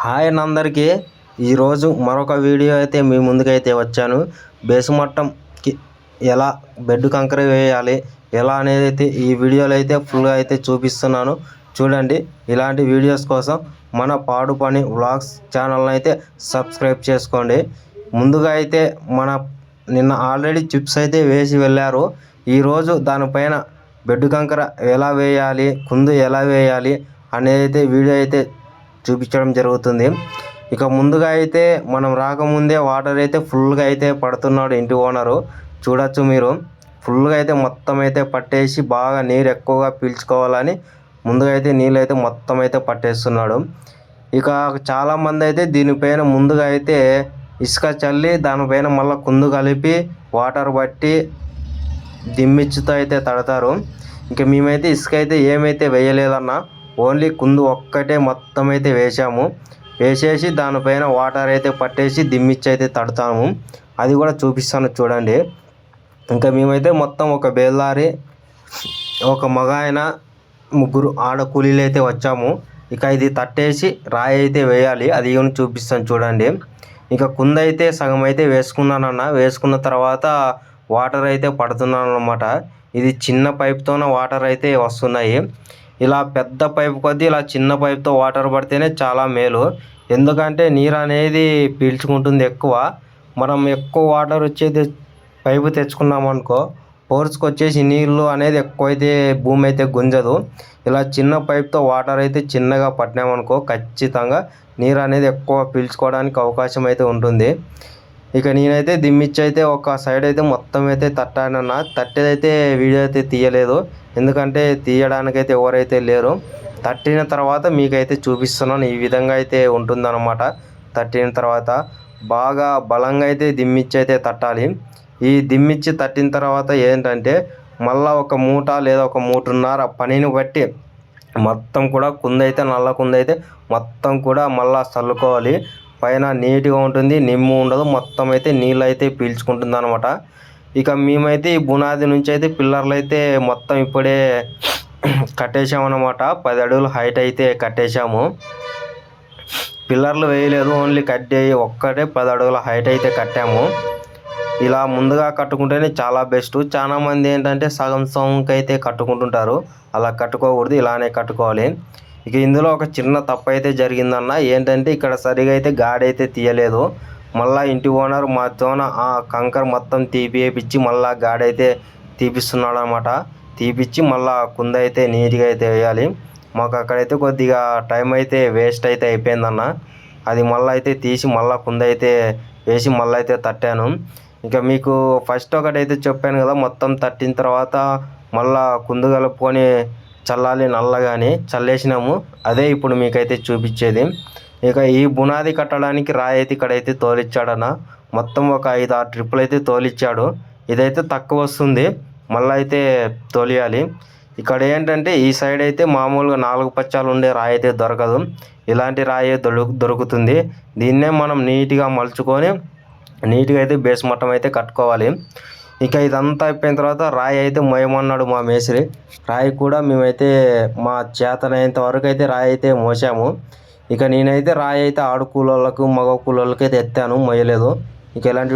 Hi అందరికీ. ఈరోజు మరొక వీడియో అయితే మీ ముందుకైతే వచ్చాను. బేసుమట్టంకి ఎలా బెడ్ కంకర వేయాలి ఎలా అనేది అయితే ఈ వీడియోలో అయితే ఫుల్గా అయితే చూపిస్తున్నాను. చూడండి ఇలాంటి వీడియోస్ కోసం మన పాడు పని వ్లాగ్స్ ఛానల్ని అయితే సబ్స్క్రైబ్ చేసుకోండి. ముందుగా అయితే మన నిన్న ఆల్రెడీ చిప్స్ అయితే వేసి వెళ్ళారు. ఈరోజు దానిపైన బెడ్ కంకర ఎలా వేయాలి కుందు ఎలా వేయాలి అనేది అయితే వీడియో అయితే చూపించడం జరుగుతుంది. ఇక ముందుగా అయితే మనం రాకముందే వాటర్ అయితే ఫుల్గా అయితే పడుతున్నాడు ఇంటి ఓనరు. చూడొచ్చు మీరు. ఫుల్గా అయితే మొత్తం అయితే పట్టేసి బాగా నీరు ఎక్కువగా పీల్చుకోవాలని ముందుగా అయితే నీళ్ళు అయితే మొత్తం అయితే పట్టేస్తున్నాడు. ఇక చాలామంది అయితే దీనిపైన ముందుగా అయితే ఇసుక చల్లి దానిపైన మళ్ళీ కుందు కలిపి వాటర్ పట్టి దిమ్మిచ్చుతో అయితే తడతారు. ఇంకా మేమైతే ఇసుక అయితే ఏమైతే వేయలేదన్నా ఓన్లీ కుందు ఒక్కటే మొత్తం అయితే వేసాము వేసేసి దానిపైన వాటర్ అయితే పట్టేసి దిమ్మిచ్చి అయితే తడతాము. అది కూడా చూపిస్తాను చూడండి. ఇంకా మేమైతే మొత్తం ఒక బేల్దారి ఒక మగ ఆయన ముగ్గురు ఆడ కూలీలు అయితే వచ్చాము. ఇక ఇది తట్టేసి రాయి అయితే వేయాలి. అది కూడా చూపిస్తాను చూడండి. ఇంకా కుంద అయితే సగం అయితే వేసుకున్నానన్న. వేసుకున్న తర్వాత వాటర్ అయితే పడుతున్నాను అనమాట ఇది చిన్న పైప్తోన వాటర్ అయితే వస్తున్నాయి. ఇలా పెద్ద పైప్ కొద్దీ ఇలా చిన్న పైప్తో వాటర్ పడితేనే చాలా మేలు. ఎందుకంటే నీరు అనేది పీల్చుకుంటుంది ఎక్కువ. మనం ఎక్కువ వాటర్ వచ్చేది పైపు తెచ్చుకున్నామనుకో పోర్స్కి వచ్చేసి నీళ్ళు అనేది ఎక్కువైతే భూమి అయితే గుంజదు. ఇలా చిన్న పైప్తో వాటర్ అయితే చిన్నగా పట్టినామనుకో ఖచ్చితంగా నీరు అనేది ఎక్కువ పీల్చుకోవడానికి అవకాశం అయితే ఉంటుంది. ఇక నేనైతే దిమ్మిచ్చి అయితే ఒక సైడ్ అయితే మొత్తం అయితే తట్టానన్న తట్టేదైతే వీడియో అయితే తీయలేదు. ఎందుకంటే తీయడానికైతే ఎవరైతే లేరు తట్టిన తర్వాత మీకైతే చూపిస్తున్నాను. ఈ విధంగా అయితే ఉంటుందన్నమాట. తట్టిన తర్వాత బాగా బలంగా అయితే దిమ్మిచ్చి అయితే తట్టాలి. ఈ దిమ్మిచ్చి తట్టిన తర్వాత ఏంటంటే మళ్ళా ఒక మూట లేదా ఒక మూటన్నర పనిని బట్టి మొత్తం కూడా కుందైతే నల్ల కుందైతే మొత్తం కూడా మళ్ళా చల్లుకోవాలి. పైన నీట్గా ఉంటుంది నిమ్ము ఉండదు మొత్తం అయితే నీళ్ళు అయితే పీల్చుకుంటుంది అనమాట ఇక మేమైతే ఈ బునాది నుంచి అయితే పిల్లర్లు అయితే మొత్తం ఇప్పుడే కట్టేసామన్నమాట పది అడుగులు హైట్ అయితే కట్టేశాము. పిల్లర్లు వేయలేదు ఓన్లీ కట్టే ఒక్కటే పది అడుగుల హైట్ అయితే కట్టాము. ఇలా ముందుగా కట్టుకుంటేనే చాలా బెస్ట్. చాలా మంది ఏంటంటే సగం సగంకి అయితే కట్టుకుంటుంటారు. అలా కట్టుకోకూడదు ఇలానే కట్టుకోవాలి. ఇక ఇందులో ఒక చిన్న తప్పు అయితే జరిగిందన్న. ఏంటంటే ఇక్కడ సరిగా అయితే గాడి అయితే తీయలేదు. మళ్ళా ఇంటి ఓనర్ మాతోన ఆ కంకర మొత్తం తీపిపించి మళ్ళా గాడి అయితే తీపిస్తున్నాడు అనమాట తీపిచ్చి మళ్ళా కుంద అయితే నీట్గా అయితే వేయాలి. మాకు అక్కడైతే కొద్దిగా టైం అయితే వేస్ట్ అయితే అయిపోయిందన్న. అది మళ్ళీ అయితే తీసి మళ్ళీ కుంద అయితే వేసి మళ్ళీ అయితే తట్టాను. ఇంకా మీకు ఫస్ట్ ఒకటైతే చెప్పాను కదా మొత్తం తట్టిన తర్వాత మళ్ళా కుందు కలుపుకొని చల్లాలి నల్లగాని చల్లేసినాము. అదే ఇప్పుడు మీకైతే చూపించేది. ఇక ఈ బునాది కట్టడానికి రాయి అయితే ఇక్కడైతే తోలిచ్చాడన్న. మొత్తం ఒక ఐదు ఆరు ట్రిప్పులు అయితే తోలిచ్చాడు. ఇదైతే తక్కువ వస్తుంది. మళ్ళీ అయితే తోలియాలి. ఇక్కడ ఏంటంటే ఈ సైడ్ అయితే మామూలుగా నాలుగు పచ్చాలు ఉండే రాయి అయితే దొరకదు. ఇలాంటి రాయి దొరుకుతుంది. దీన్నే మనం నీట్గా మలుచుకొని నీట్గా అయితే బేస్ మట్టం అయితే కట్టుకోవాలి. ఇక ఇదంతా అయిపోయిన తర్వాత రాయి అయితే మోయమన్నాడు మా మేస్త్రి. రాయి కూడా మేమైతే మా చేతనైనంత వరకు అయితే రాయి అయితే మోసాము. ఇక నేనైతే రాయి అయితే ఆడు కూలోళ్ళకు మగ కూలోళ్ళకి అయితే ఎత్తాను మొయ్యలేదు. ఇక ఎలాంటి